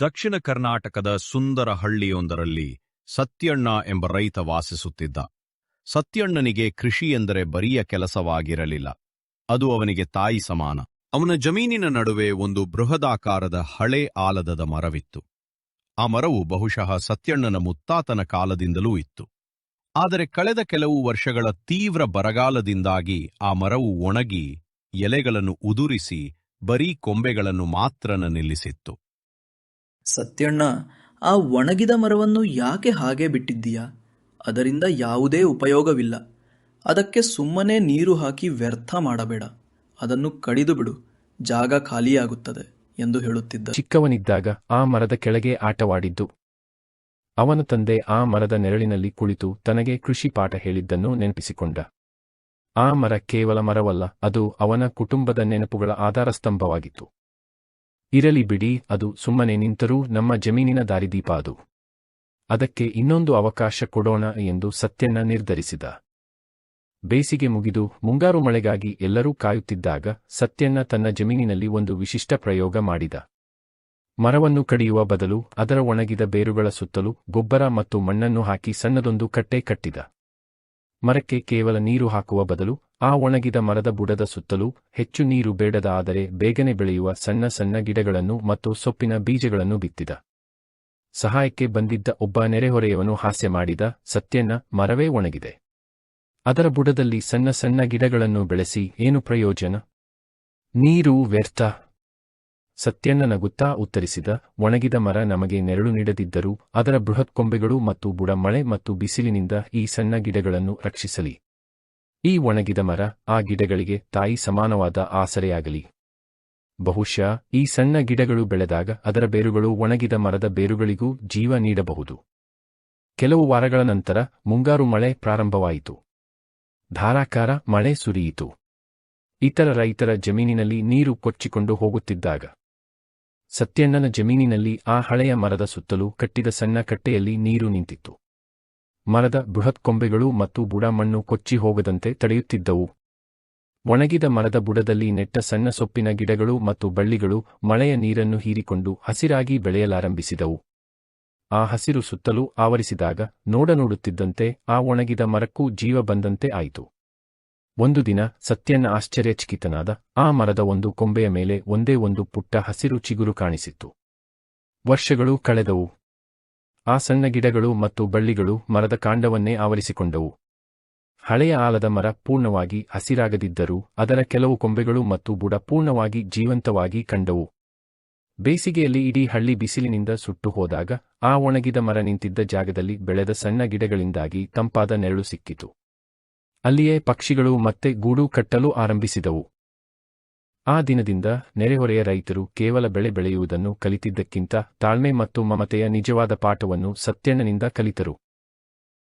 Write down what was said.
ದಕ್ಷಿಣ ಕರ್ನಾಟಕದ ಸುಂದರ ಹಳ್ಳಿಯೊಂದರಲ್ಲಿ ಸತ್ಯಣ್ಣ ಎಂಬ ರೈತ ವಾಸಿಸುತ್ತಿದ್ದ. ಸತ್ಯಣ್ಣನಿಗೆ ಕೃಷಿ ಎಂದರೆ ಬರಿಯ ಕೆಲಸವಾಗಿರಲಿಲ್ಲ. ಅದು ಅವನಿಗೆ ತಾಯಿ ಸಮಾನ. ಅವನ ಜಮೀನಿನ ನಡುವೆ ಒಂದು ಬೃಹದಾಕಾರದ ಹಳೆ ಆಲದದ ಮರವಿತ್ತು. ಆ ಮರವು ಬಹುಶಃ ಸತ್ಯಣ್ಣನ ಮುತ್ತಾತನ ಕಾಲದಿಂದಲೂ ಇತ್ತು. ಆದರೆ ಕಳೆದ ಕೆಲವು ವರ್ಷಗಳ ತೀವ್ರ ಬರಗಾಲದಿಂದಾಗಿ ಆ ಮರವು ಒಣಗಿ ಎಲೆಗಳನ್ನು ಉದುರಿಸಿ ಬರೀ ಕೊಂಬೆಗಳನ್ನು ಮಾತ್ರನ ನಿಲ್ಲಿಸಿತ್ತು. ಸತ್ಯಣ್ಣ, ಆ ಒಣಗಿದ ಮರವನ್ನು ಯಾಕೆ ಹಾಗೆ ಬಿಟ್ಟಿದ್ದೀಯಾ? ಅದರಿಂದ ಯಾವುದೇ ಉಪಯೋಗವಿಲ್ಲ. ಅದಕ್ಕೆ ಸುಮ್ಮನೆ ನೀರು ಹಾಕಿ ವ್ಯರ್ಥ ಮಾಡಬೇಡ. ಅದನ್ನು ಕಡಿದು ಬಿಡು. ಜಾಗ ಖಾಲಿಯಾಗುತ್ತದೆ ಎಂದು ಹೇಳುತ್ತಿದ್ದ ಚಿಕ್ಕವನಿದ್ದಾಗ ಆ ಮರದ ಕೆಳಗೆ ಆಟವಾಡಿದ್ದು. ಅವನ ತಂದೆ ಆ ಮರದ ನೆರಳಿನಲ್ಲಿ ಕುಳಿತು ತನಗೆ ಕೃಷಿ ಪಾಠ ಹೇಳಿದ್ದನ್ನು ನೆನಪಿಸಿಕೊಂಡ. ಆ ಮರ ಕೇವಲ ಮರವಲ್ಲ, ಅದು ಅವನ ಕುಟುಂಬದ ನೆನಪುಗಳ ಆಧಾರಸ್ತಂಭವಾಗಿತ್ತು. ಇರಲಿ ಬಿಡಿ, ಅದು ಸುಮ್ಮನೆ ನಿಂತರೂ ನಮ್ಮ ಜಮೀನಿನ ದಾರಿದೀಪ ಅದು ಅದಕ್ಕೆ ಇನ್ನೊಂದು ಅವಕಾಶ ಕೊಡೋಣ ಎಂದು ಸತ್ಯಣ್ಣ ನಿರ್ಧರಿಸಿದ. ಬೇಸಿಗೆ ಮುಗಿದು ಮುಂಗಾರು ಮಳೆಗಾಗಿ ಎಲ್ಲರೂ ಕಾಯುತ್ತಿದ್ದಾಗ ಸತ್ಯಣ್ಣ ತನ್ನ ಜಮೀನಿನಲ್ಲಿ ಒಂದು ವಿಶಿಷ್ಟ ಪ್ರಯೋಗ ಮಾಡಿದ. ಮರವನ್ನು ಕಡಿಯುವ ಬದಲು ಅದರ ಒಣಗಿದ ಬೇರುಗಳ ಸುತ್ತಲೂ ಗೊಬ್ಬರ ಮತ್ತು ಮಣ್ಣನ್ನು ಹಾಕಿ ಸಣ್ಣದೊಂದು ಕಟ್ಟೆ ಕಟ್ಟಿದ. ಮರಕ್ಕೆ ಕೇವಲ ನೀರು ಹಾಕುವ ಬದಲು ಆ ಒಣಗಿದ ಮರದ ಬುಡದ ಸುತ್ತಲೂ ಹೆಚ್ಚು ನೀರು ಬೇಡದ ಆದರೆ ಬೇಗನೆ ಬೆಳೆಯುವ ಸಣ್ಣ ಸಣ್ಣ ಗಿಡಗಳನ್ನು ಮತ್ತು ಸೊಪ್ಪಿನ ಬೀಜಗಳನ್ನು ಬಿತ್ತಿದ. ಸಹಾಯಕ್ಕೆ ಬಂದಿದ್ದ ಒಬ್ಬ ನೆರೆಹೊರೆಯವನು ಹಾಸ್ಯ ಮಾಡಿದ ಸತ್ಯನ್ನ ಮರವೇ ಒಣಗಿದೆ. ಅದರ ಬುಡದಲ್ಲಿ ಸಣ್ಣ ಸಣ್ಣ ಗಿಡಗಳನ್ನು ಬೆಳೆಸಿ ಏನು ಪ್ರಯೋಜನ? ನೀರು ವ್ಯರ್ಥ. ಸತ್ಯಣ್ಣ ನಗುತ್ತಾ ಉತ್ತರಿಸಿದ, ಒಣಗಿದ ಮರ ನಮಗೆ ನೆರಳು ನೀಡದಿದ್ದರೂ ಅದರ ಬೃಹತ್ ಕೊಂಬೆಗಳು ಮತ್ತು ಬುಡ ಮಳೆ ಮತ್ತು ಬಿಸಿಲಿನಿಂದ ಈ ಸಣ್ಣ ಗಿಡಗಳನ್ನು ರಕ್ಷಿಸಲಿ. ಈ ಒಣಗಿದ ಮರ ಆ ಗಿಡಗಳಿಗೆ ತಾಯಿ ಸಮಾನವಾದ ಆಸರೆಯಾಗಲಿ. ಬಹುಶಃ ಈ ಸಣ್ಣ ಗಿಡಗಳು ಬೆಳೆದಾಗ ಅದರ ಬೇರುಗಳು ಒಣಗಿದ ಮರದ ಬೇರುಗಳಿಗೂ ಜೀವ ನೀಡಬಹುದು. ಕೆಲವು ವಾರಗಳ ನಂತರ ಮುಂಗಾರು ಮಳೆ ಪ್ರಾರಂಭವಾಯಿತು. ಧಾರಾಕಾರ ಮಳೆ ಸುರಿಯಿತು. ಇತರ ರೈತರ ಜಮೀನಿನಲ್ಲಿ ನೀರು ಕೊಚ್ಚಿಕೊಂಡು ಹೋಗುತ್ತಿದ್ದಾಗ ಸತ್ಯಣ್ಣನ ಜಮೀನಿನಲ್ಲಿ ಆ ಹಳೆಯ ಮರದ ಸುತ್ತಲೂ ಕಟ್ಟಿದ ಸಣ್ಣ ಕಟ್ಟೆಯಲ್ಲಿ ನೀರು ನಿಂತಿತ್ತು. ಮರದ ಬೃಹತ್ ಕೊಂಬೆಗಳು ಮತ್ತು ಬುಡಮಣ್ಣು ಕೊಚ್ಚಿ ಹೋಗದಂತೆ ತಡೆಯುತ್ತಿದ್ದವು. ಒಣಗಿದ ಮರದ ಬುಡದಲ್ಲಿ ನೆಟ್ಟ ಸಣ್ಣ ಸೊಪ್ಪಿನ ಗಿಡಗಳು ಮತ್ತು ಬಳ್ಳಿಗಳು ಮಳೆಯ ನೀರನ್ನು ಹೀರಿಕೊಂಡು ಹಸಿರಾಗಿ ಬೆಳೆಯಲಾರಂಭಿಸಿದವು. ಆ ಹಸಿರು ಸುತ್ತಲೂ ಆವರಿಸಿದಾಗ ನೋಡನೋಡುತ್ತಿದ್ದಂತೆ ಆ ಒಣಗಿದ ಮರಕ್ಕೂ ಜೀವ ಬಂದಂತೆ ಆಯಿತು. ಒಂದು ದಿನ ಸತ್ಯನ ಆಶ್ಚರ್ಯಚಕಿತನಾದ ಆ ಮರದ ಒಂದು ಕೊಂಬೆಯ ಮೇಲೆ ಒಂದೇ ಒಂದು ಪುಟ್ಟ ಹಸಿರು ಚಿಗುರು ಕಾಣಿಸಿತ್ತು. ವರ್ಷಗಳು ಕಳೆದವು. ಆ ಸಣ್ಣ ಗಿಡಗಳು ಮತ್ತು ಬಳ್ಳಿಗಳು ಮರದ ಕಾಂಡವನ್ನೇ ಆವರಿಸಿಕೊಂಡವು. ಹಳೆಯ ಆಲದ ಮರ ಪೂರ್ಣವಾಗಿ ಹಸಿರಾಗದಿದ್ದರೂ ಅದರ ಕೆಲವು ಕೊಂಬೆಗಳು ಮತ್ತು ಬುಡ ಪೂರ್ಣವಾಗಿ ಜೀವಂತವಾಗಿ ಕಂಡವು. ಬೇಸಿಗೆಯಲ್ಲಿ ಇಡೀ ಹಳ್ಳಿ ಬಿಸಿಲಿನಿಂದ ಸುಟ್ಟು ಹೋದಾಗ ಆ ಒಣಗಿದ ಮರ ನಿಂತಿದ್ದ ಜಾಗದಲ್ಲಿ ಬೆಳೆದ ಸಣ್ಣ ಗಿಡಗಳಿಂದಾಗಿ ತಂಪಾದ ನೆರಳು ಸಿಕ್ಕಿತು. ಅಲ್ಲಿಯೇ ಪಕ್ಷಿಗಳು ಮತ್ತೆ ಗೂಡು ಕಟ್ಟಲು ಆರಂಭಿಸಿದವು. ಆ ದಿನದಿಂದ ನೆರೆಹೊರೆಯ ರೈತರು ಕೇವಲ ಬೆಳೆ ಬೆಳೆಯುವುದನ್ನು ಕಲಿತಿದ್ದಕ್ಕಿಂತ ತಾಳ್ಮೆ ಮತ್ತು ಮಮತೆಯ ನಿಜವಾದ ಪಾಠವನ್ನು ಸತ್ಯಣ್ಣನಿಂದ ಕಲಿತರು.